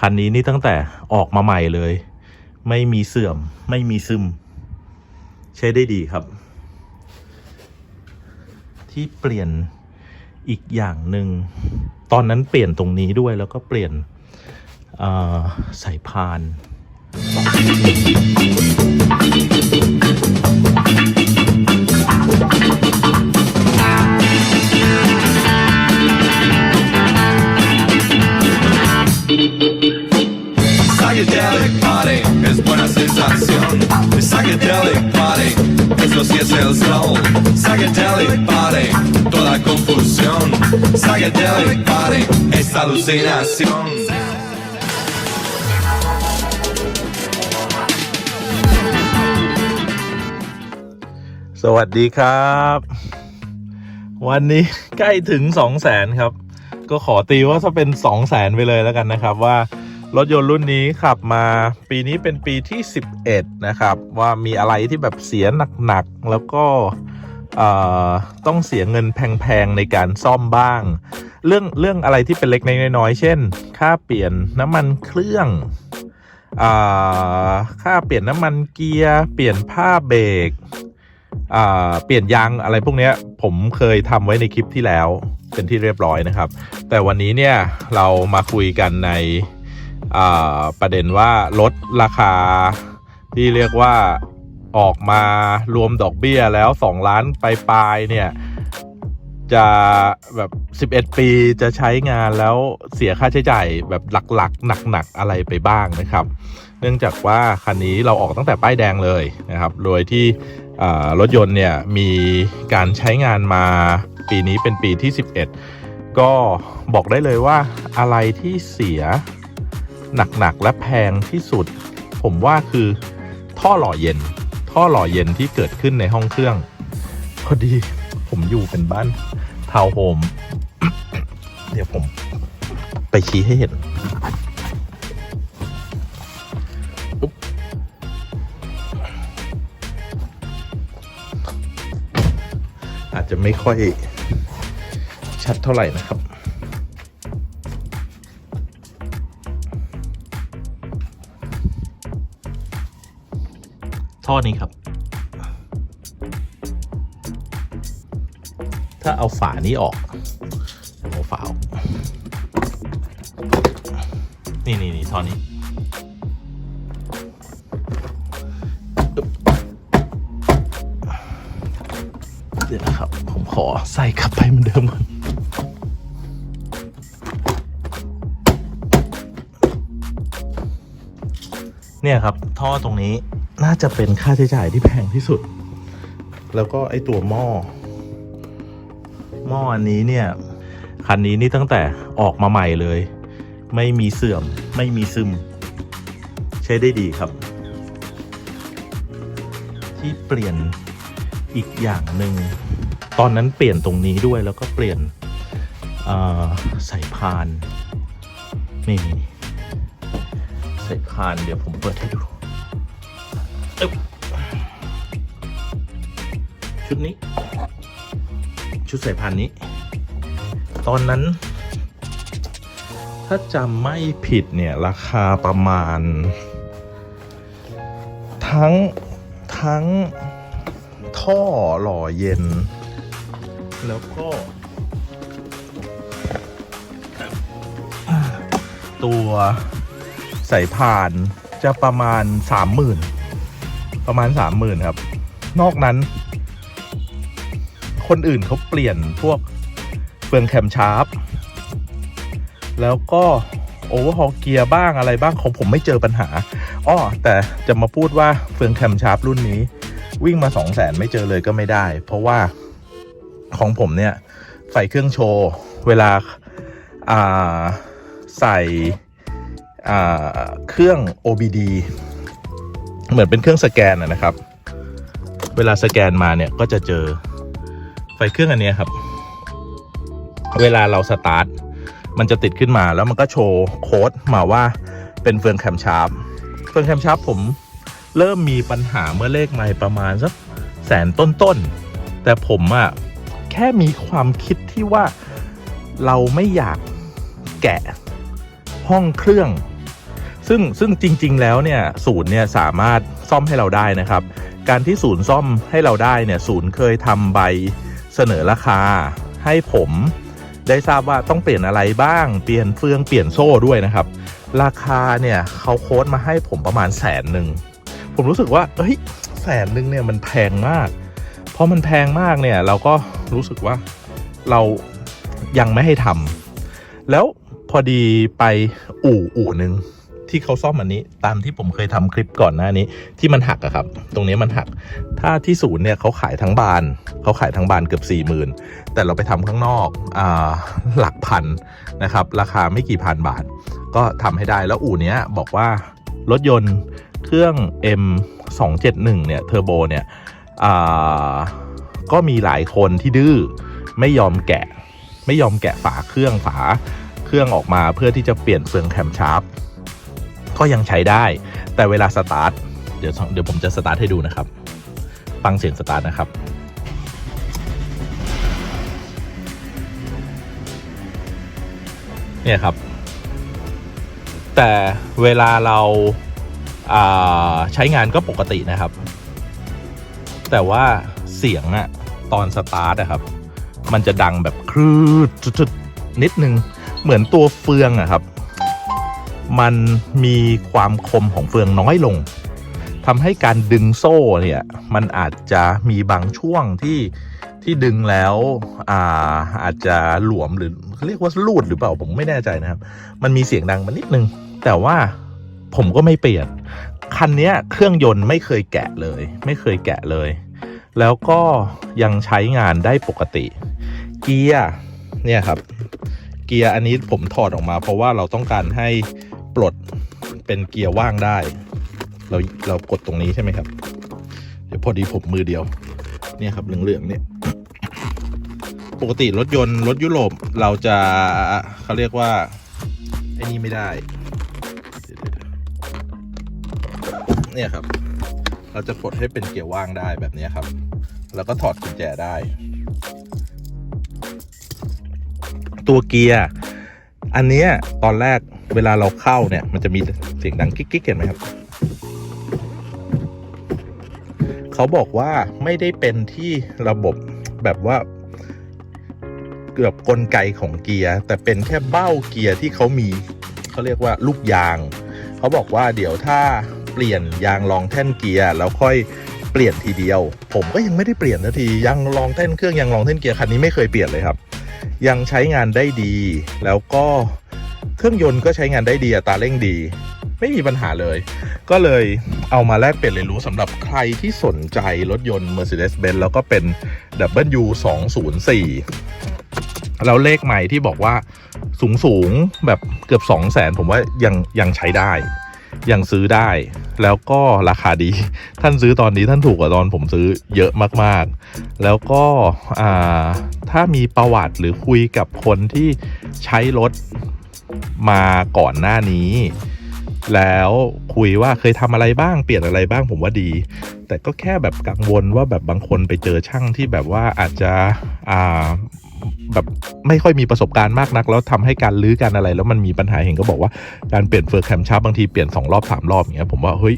คันนี้นี่ตั้งแต่ออกมาใหม่เลย ไม่มีเสื่อม ไม่มีซึม ใช้ได้ดีครับ ที่เปลี่ยนอีกอย่างหนึ่ง ตอนนั้นเปลี่ยนตรงนี้ด้วยแล้วก็เปลี่ยนสายพาน Psychedelic party es alucinación. สวัสดีครับ วันนี้ใกล้ถึงสองแสนครับ ก็ขอตีว่าถ้าเป็นสองแสนไปเลยแล้วกันนะครับ ว่ารถยนต์รุ่นนี้ขับมาปีนี้เป็นปีที่ 11 นะครับ ว่ามีอะไรที่แบบเสียหนัก ๆ แล้วก็ ต้องเสียเงินแพงๆในการซ่อมบ้าง เรื่องเรื่องอะไรที่เป็นเล็กน้อยๆเช่น ค่าเปลี่ยนน้ำมันเครื่องอค่าเปลี่ยนน้ำมันเกียร์เปลี่ยนผ้าเบรกเปลี่ยนยางอะไรพวกนี้ผมเคยทำไว้ในคลิปที่แล้วเป็นที่เรียบร้อยนะครับ แต่วันนี้เนี่ยเรามาคุยกันในประเด็นว่ารถราคาที่เรียกว่า ออกมารวมดอกเบี้ยแล้ว 2 ล้านปลายๆเนี่ย จะแบบ 11 ปีจะใช้งานแล้วเสียค่าใช้จ่ายแบบหลักๆ หนักๆ อะไรไปบ้างนะครับ เนื่องจากว่าคันนี้เราออกตั้งแต่ป้ายแดงเลยนะครับ โดยที่รถยนต์เนี่ยมีการใช้งานมาปีนี้เป็นปีที่ 11 ก็บอกได้เลยว่าอะไรที่เสียหนักๆ และแพงที่สุด ผมว่าคือท่อหล่อเย็น ท่อหล่อเย็นที่เกิดขึ้นในห้องเครื่อง พอดีผมอยู่เป็นบ้านทาวน์โฮม เดี๋ยวผม ไปชี้ให้เห็นอาจจะไม่ค่อยชัดเท่าไหร่นะครับ ท่อนี้ครับ ถ้าเอาฝานี้ออกเอาฝาออกนี่นี่นี่ท่อนี้เดี๋ยวนะครับ ผมขอใส่กลับไปเหมือนเดิมก่อนเนี่ยครับ ท่อตรงนี้ น่าจะเป็นค่าใช้จ่ายที่แพงที่สุด แล้วก็ไอตัวหม้อ หม้ออันนี้เนี่ย คันนี้นี่ตั้งแต่ออกมาใหม่เลย ไม่มีเสื่อม ไม่มีซึม ใช้ได้ดีครับ ที่เปลี่ยนอีกอย่างหนึ่ง ตอนนั้นเปลี่ยนตรงนี้ด้วยแล้วก็เปลี่ยนเอ่อสายพานนี่นี่นี่สายพานเดี๋ยวผมเปิดให้ดู ชุดนี้ ชุดสายพานนี้ ตอนนั้น ถ้าจำไม่ผิดเนี่ย ราคาประมาณ ทั้งทั้งท่อหล่อเย็น แล้วก็ ตัวสายพานจะประมาณสามหมื่นประมาณสามหมื่นครับ นอกนั้น คนอื่นเขาเปลี่ยนพวกเฟืองแคมชาร์ปแล้วก็โอเวอร์ฮอลเกียร์บ้างอะไรบ้างของผมไม่เจอปัญหาอ้อแต่จะมาพูดว่าเฟืองแคมชาร์ปรุ่นนี้ วิ่งมา 2 0 0แสนไม่เจอเลยก็ไม่ได้ เพราะว่าของผมเนี่ย ใส่เครื่องโชว์ เวลาาใส่อ่เครื่อง OBD เหมือนเป็นเครื่องสแกนนะนะครับ เวลาสแกนมาเนี่ยก็จะเจอ ไฟเครื่องอันนี้ครับ เวลาเราสตาร์ทมันจะติดขึ้นมาแล้วมันก็โชว์โค้ดมาว่าเป็นเฟืองแคมชาร์ปเฟืองแคมชาร์ปผมเริ่มมีปัญหาเมื่อเลขไมล์ประมาณสักแสนต้นๆ แต่ผมอะแค่มีความคิดที่ว่าเราไม่อยากแกะห้องเครื่อง ซึ่งซึ่งจริง ๆ แล้วเนี่ยศูนย์เนี่ยสามารถซ่อมให้เราได้นะครับ การที่ศูนย์ซ่อมให้เราได้เนี่ยศูนย์เคยทำใบ เสนอราคาให้ผมได้ทราบว่าต้องเปลี่ยนอะไรบ้าง เปลี่ยนเฟืองเปลี่ยนโซ่ด้วยนะครับ ราคาเนี่ยเขาโค้ดมาให้ผมประมาณแสนหนึ่ง ผมรู้สึกว่าเฮ้ยแสนหนึ่งเนี่ยมันแพงมาก เพราะมันแพงมากเนี่ยเราก็รู้สึกว่าเรายังไม่ให้ทำแล้วพอดีไปอู่อู่หนึ่ง ที่เขาซ่อมอันนี้ ตามที่ผมเคยทำคลิปก่อนหน้านี้ ที่มันหักอะครับ ตรงนี้มันหัก ถ้าที่ศูนย์เนี่ยเขาขายทั้งบานเขาขายทั้งบานเกือบ4ี่หมื่นแต่เราไปทำข้างนอกอาหลักพันนะครับ ราคาไม่กี่พันบาท ก็ทำให้ได้แล้วอู่เนี้ยบอกว่ารถยนต์เครื่อง M 2 7 1เนี่ยเทอร์โบเนี่ยก็มีหลายคนที่ดื้อไม่ยอมแกะ ไม่ยอมแกะฝาเครื่องฝาเครื่องออกมาเพื่อที่จะเปลี่ยนเฟืองแคมชาร์ป ก็ยังใช้ได้ แต่เวลาสตาร์ทเดี๋ยวเดี๋ยวผมจะสตาร์ทให้ดูนะครับ ฟังเสียงสตาร์ทนะครับเนี่ยครับ แต่เวลาเราาใช้งานก็ปกตินะครับ แต่ว่าเสียงอะตอนสตาร์ทอะครับ มันจะดังแบบครืดจุดๆนิดนึง เหมือนตัวเฟืองอะครับ มันมีความคมของเฟืองน้อยลงทำให้การดึงโซ่เนี่ยมันอาจจะมีบางช่วงที่ที่ดึงแล้วอ่าอาจจะหลวมหรือเรียกว่าลูดหรือเปล่าผมไม่แน่ใจนะครับ มันมีเสียงดังมานิดนึง แต่ว่าผมก็ไม่เปลี่ยน คันนี้เครื่องยนต์ไม่เคยแกะเลย ไม่เคยแกะเลย แล้วก็ยังใช้งานได้ปกติ เกียร์เนี่ยครับ เกียร์อันนี้ผมถอดออกมา เพราะว่าเราต้องการให้ ปลดเป็นเกียร์ว่างได้ เราเรากดตรงนี้ใช่ไหมครับ เดี๋ยวพอดีผมมือเดียว เนี่ยครับเหลืองๆเนี่ยปกติรถยนต์รถยุโรปเราจะเขาเรียกว่าไอ้นี่ไม่ได้ เนี่ยครับ เราจะกดให้เป็นเกียร์ว่างได้แบบนี้ครับ แล้วก็ถอดกุญแจได้ ตัวเกียร์อันเนี้ยตอนแรก เวลาเราเข้าเนี่ย มันจะมีเสียงดังกิ๊กๆเห็นไหมครับ เขาบอกว่าไม่ได้เป็นที่ระบบแบบว่า เกือบกลไกของเกียร์ แต่เป็นแค่เบ้าเกียร์ที่เขามีเขาเรียกว่าลูกยาง เขาบอกว่าเดี๋ยวถ้าเปลี่ยนยางรองแท่นเกียร์แล้วค่อยเปลี่ยนทีเดียว ผมก็ยังไม่ได้เปลี่ยนนาทียางรองแท่นเครื่องยางรองแท่นเกียร์คันนี้ไม่เคยเปลี่ยนเลยครับ ยังใช้งานได้ดี แล้วก็ เครื่องยนต์ก็ใช้งานได้ดีอัตราเร่งดี ไม่มีปัญหาเลย ก็เลยเอามาแลกเปลี่ยนเรียนรู้สำหรับใครที่สนใจรถยนต์ Mercedes-Benz แล้วก็เป็น W204 แล้วเลขใหม่ที่บอกว่าสูงสูงแบบเกือบ 2 0 0แสนผมว่ายังยังใช้ได้ ยังซื้อได้ แล้วก็ราคาดี ท่านซื้อตอนนี้ท่านถูกกว่าตอนผมซื้อเยอะมากๆ แล้วก็ถ้ามีประวัติหรือคุยกับคนที่ใช้รถ มาก่อนหน้านี้ แล้วคุยว่าเคยทำอะไรบ้างเปลี่ยนอะไรบ้างผมว่าดี แต่ก็แค่แบบกังวลว่าแบบบางคนไปเจอช่างที่แบบว่าอาจจะอ่าแบบไม่ค่อยมีประสบการณ์มากนัก แล้วทำให้การลื้อการอะไร แล้วมันมีปัญหาเห็นก็บอกว่าการเปลี่ยนเฟือกแคมชาร์บางทีเปลี่ยนสองรอบสามรอบอย่างเงี้ยผมว่าเฮ้ย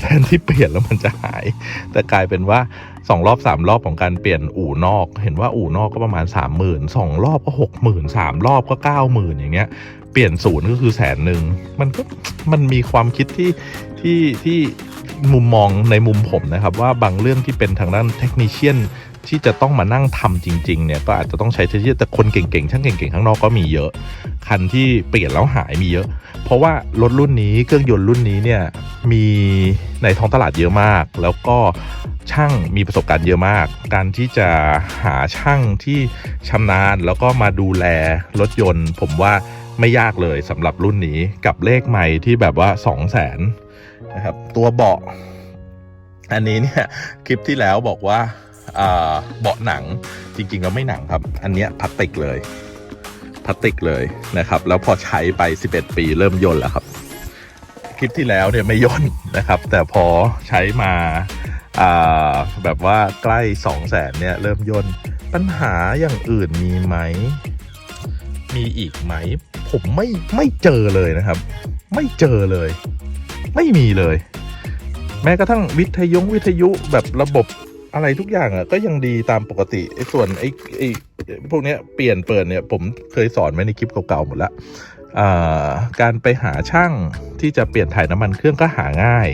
แทนที่เปลี่ยนแล้วมันจะหาย แต่กลายเป็นว่าสองรอบสามรอบของการเปลี่ยนอู่นอก เห็นว่าอู่นอกก็ประมาณสามหมื่นสองรอบก็หกหมื่นสามรอบก็เก้าหมื่นอย่างเงี้ย เปลี่ยนศูนย์ก็คือแสนหนึ่งมันก็มันมีความคิดที่ที่ที่มุมมองในมุมผมนะครับ ว่าบางเรื่องที่เป็นทางด้านเทคนิชเชียน ที่จะต้องมานั่งทำจริงๆเนี่ยก็อาจจะต้องใช้เทคนิชเชียนแต่คนเก่งๆช่างเก่งๆข้างนอกก็มีเยอะ คันที่เปลี่ยนแล้วหายมีเยอะ เพราะว่ารถรุ่นนี้เครื่องยนต์รุ่นนี้เนี่ยมีในท้องตลาดเยอะมาก แล้วก็ช่างมีประสบการณ์เยอะมาก การที่จะหาช่างที่ชำนาญแล้วก็มาดูแลรถยนต์ ผมว่าไม่ยากเลยสำหรับรุ่นนี้กับเลขใหม่ที่แบบว่า 2 0 0 0 0นนะครับตัวเบาะอันนี้เนี่ยคลิปที่แล้วบอกว่า เบาะหนังจริงๆแล้วไม่หนังครับ อันเนี้ยพลาสติกเลยพลาสติกเลยนะครับ แล้วพอใช้ไป 11 ปีเริ่มย่นแล้วครับ คลิปที่แล้วเนี่ยไม่ย่นนะครับ แต่พอใช้มาแบบว่าใกล้ 2 0 0แสนเนี่ยเริ่มย่นปัญหาอย่างอื่นมีไหม มีอีกไหม ผมไม่ไม่เจอเลยนะครับ ไม่เจอเลย ไม่มีเลย แม้กระทั่งวิทยุวิทยุแบบระบบ อะไรทุกอย่างอะก็ยังดีตามปกติไอ้ส่วนไอ้ไอ้พวกเนี้ยเปลี่ยนเปิดเนี่ยผมเคยสอนไว้ในคลิปเก่าๆหมดละอ่าการไปหาช่างที่จะเปลี่ยนถ่ายน้ำมันเครื่องก็หาง่าย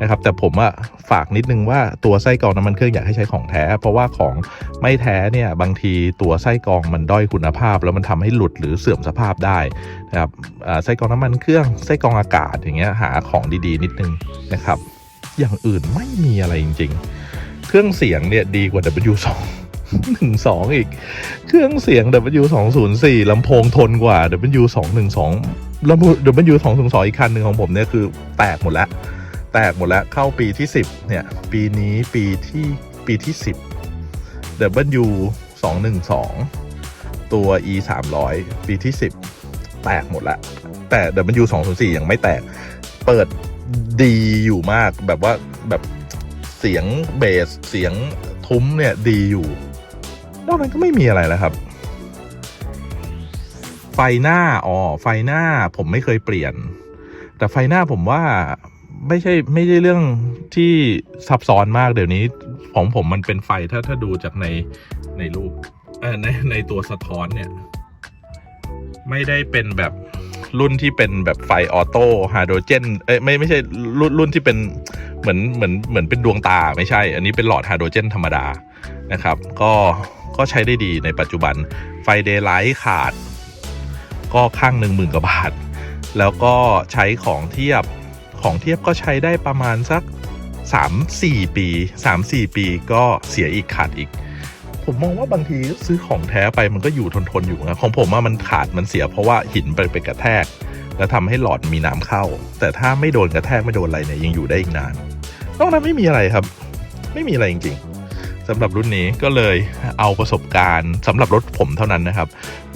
นะครับแต่ผมอะฝากนิดนึงว่าตัวไส้กรองน้ำมันเครื่องอยากให้ใช้ของแท้ เพราะว่าของไม่แท้เนี่ยบางทีตัวไส้กรองมันด้อยคุณภาพ แล้วมันทำให้หลุดหรือเสื่อมสภาพได้นะครับอ่าไส้กรองน้ำมันเครื่องไส้กรองอากาศอย่างเงี้ยหาของดีๆ นิดนึงนะครับ อย่างอื่นไม่มีอะไรจริง ๆ เครื่องเสียงเนี่ยดีกว่า W2 12 อีก เครื่องเสียง W204 ลำโพงทนกว่า W212 ลำโพง W212 อีกคันหนึ่งของผมเนี่ยคือแตกหมดแล้ว แตกหมดแล้วเข้าปีที่ 10 เนี่ย ปีนี้ปีที่ปีที่ 10 W212 ตัว E 300ปีที่ 10 แตกหมดแล้วแต่ W204 ยังไม่แตก เปิดดีอยู่มากแบบว่าแบบ เสียงเบสเสียงทุ้มเนี่ยดีอยู่นอกนั้นก็ไม่มีอะไรแล้วครับ ไฟหน้าอ๋อไฟหน้าผมไม่เคยเปลี่ยน แต่ไฟหน้าผมว่าไม่ใช่ไม่ใช่เรื่องที่ซับซ้อนมากเดี๋ยวนี้ของผมมันเป็นไฟถ้าถ้าดูจากในในรูปในในตัวสะท้อนเนี่ย ไม่ได้เป็นแบบ รุ่นที่เป็นแบบไฟออโต้ไฮโดรเจนเอ้ยไม่ไม่ใช่รุ่นรุ่นที่เป็นเหมือนเหมือนเหมือนเป็นดวงตาไม่ใช่ อันนี้เป็นหลอดไฮโดรเจนธรรมดานะครับ ก็ก็ใช้ได้ดีในปัจจุบันไฟเดย์ไลท์ขาด ก็ข้างหนึ่งหมื่นกว่าบาท แล้วก็ใช้ของเทียบของเทียบก็ใช้ได้ประมาณสัก 3-4 ปี 3-4 ปีก็เสียอีกขาดอีก ผมมองว่าบางทีซื้อของแท้ไปมันก็อยู่ทนทนๆอยู่นะของผมว่ามันขาดมันเสียเพราะว่าหินไปไปกระแทก แล้วทำให้หลอดมีน้ำเข้า แต่ถ้าไม่โดนกระแทกไม่โดนอะไรเนี่ยยังอยู่ได้อีกนานนอกนั้นไม่มีอะไรครับ ไม่มีอะไรจริง ๆสำหรับรุ่นนี้ก็เลยเอาประสบการณ์สำหรับรถผมเท่านั้นนะครับ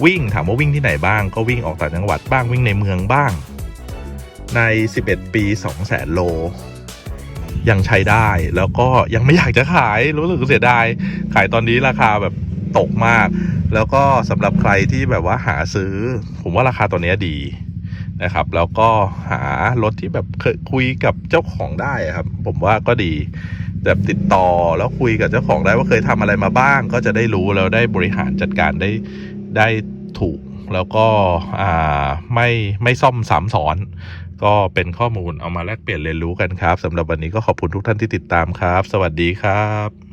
วิ่งถามว่าวิ่งที่ไหนบ้างก็วิ่งออกต่างจังหวัดบ้างวิ่งในเมืองบ้าง ใน 11 ปี2แสนโล ยังใช้ได้ แล้วก็ยังไม่อยากจะขายรู้สึกเสียดาย ขายตอนนี้ราคาแบบตกมาก แล้วก็สำหรับใครที่แบบว่าหาซื้อ ผมว่าราคาตัวนี้ดีนะครับ แล้วก็หารถที่แบบเคยคุยกับเจ้าของได้ครับ ผมว่าก็ดีแบบติดต่อแล้วคุยกับเจ้าของได้ว่าเคยทำอะไรมาบ้าง ก็จะได้รู้แล้วได้บริหารจัดการได้ได้ถูก แล้วก็ไม่ไม่ซ่อมซ้ำซ้อน ก็เป็นข้อมูลเอามาแลกเปลี่ยนเรียนรู้กันครับสำหรับวันนี้ก็ขอบคุณทุกท่านที่ติดตามครับ สวัสดีครับ